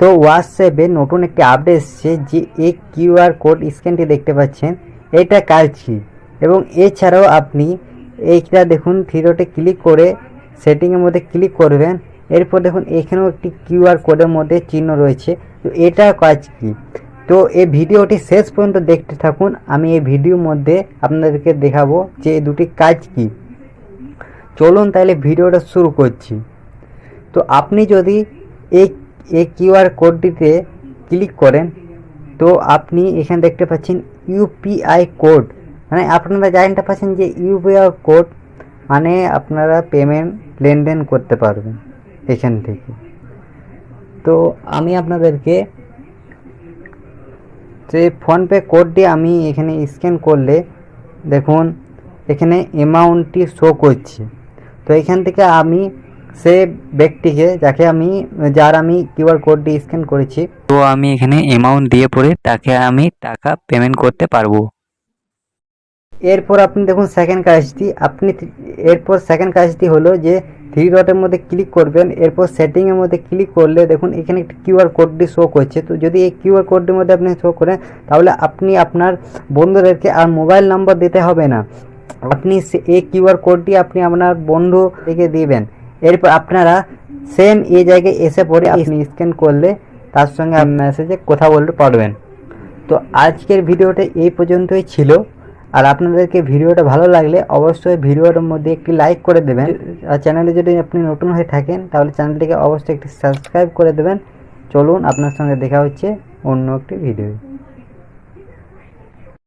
তো হোয়াটসঅ্যাপে নতুন একটি আপডেট এসেছে যে এই কিউআর কোড স্ক্যানটি দেখতে পাচ্ছেন, এটা কাজ কি এবং এছাড়াও আপনি এইটা দেখুন থ্রিডটে ক্লিক করে সেটিংয়ের মধ্যে ক্লিক করবেন। এরপর দেখুন, এখানেও একটি কিউআর কোডের মধ্যে চিহ্ন রয়েছে। তো এটা কাজ কি তো এই ভিডিওটি শেষ পর্যন্ত দেখতে থাকুন। আমি এই ভিডিওর মধ্যে আপনাদেরকে দেখাবো যে এই দুটি কাজ কি চলুন তাহলে ভিডিওটা শুরু করছি। তো আপনি যদি এই এই কিউআর কোডটিতে ক্লিক করেন, তো আপনি এখানে দেখতে পাচ্ছেন ইউপিআই কোড। মানে আপনারা জানতে পাচ্ছেন যে ইউপিআই কোড মানে আপনারা পেমেন্ট লেনদেন করতে পারবেন এখান থেকে। তো আমি আপনাদেরকে যে ফোনপে কোডটি আমি এখানে স্ক্যান করলে দেখুন, এখানে অ্যামাউন্টটি শো করছে। তো এখান থেকে আমি সে ব্যক্তিকে যাকে আমি যার আমি কিউআর কোডটি স্ক্যান করেছি। তো আমি এখানে অ্যামাউন্ট দিয়ে পরে তাকে আমি টাকা পেমেন্ট করতে পারব। এরপর আপনি দেখুন সেকেন্ড কাজটি আপনি এরপর সেকেন্ড কাজটি হলো যে থ্রি ডটের মধ্যে ক্লিক করবেন এরপর সেটিংয়ের মধ্যে ক্লিক করলে দেখুন এখানে একটি কিউআর কোডটি শো করছে। তো যদি এই কিউআর কোডটির মধ্যে আপনি শো করেন তাহলে আপনি আপনার বন্ধুদেরকে আর মোবাইল নাম্বার দিতে হবে না। আপনি সে- এই কিউআর কোডটি আপনি আপনার বন্ধু থেকে দিবেন। এরপর আপনারা সেম এই জায়গায় এসে পরে আপনি স্ক্যান করলে তার সঙ্গে মেসেজে কথা বলতে পারবেন। তো আজকের ভিডিওটা এই পর্যন্তই ছিল। আর আপনাদেরকে ভিডিওটা ভালো লাগলে অবশ্যই ভিডিওটার মধ্যে একটি লাইক করে দেবেন। আর চ্যানেলে যদি আপনি নতুন হয়ে থাকেন তাহলে চ্যানেলটিকে অবশ্যই একটি সাবস্ক্রাইব করে দেবেন। চলুন আপনার সঙ্গে দেখা হচ্ছে অন্য একটি ভিডিও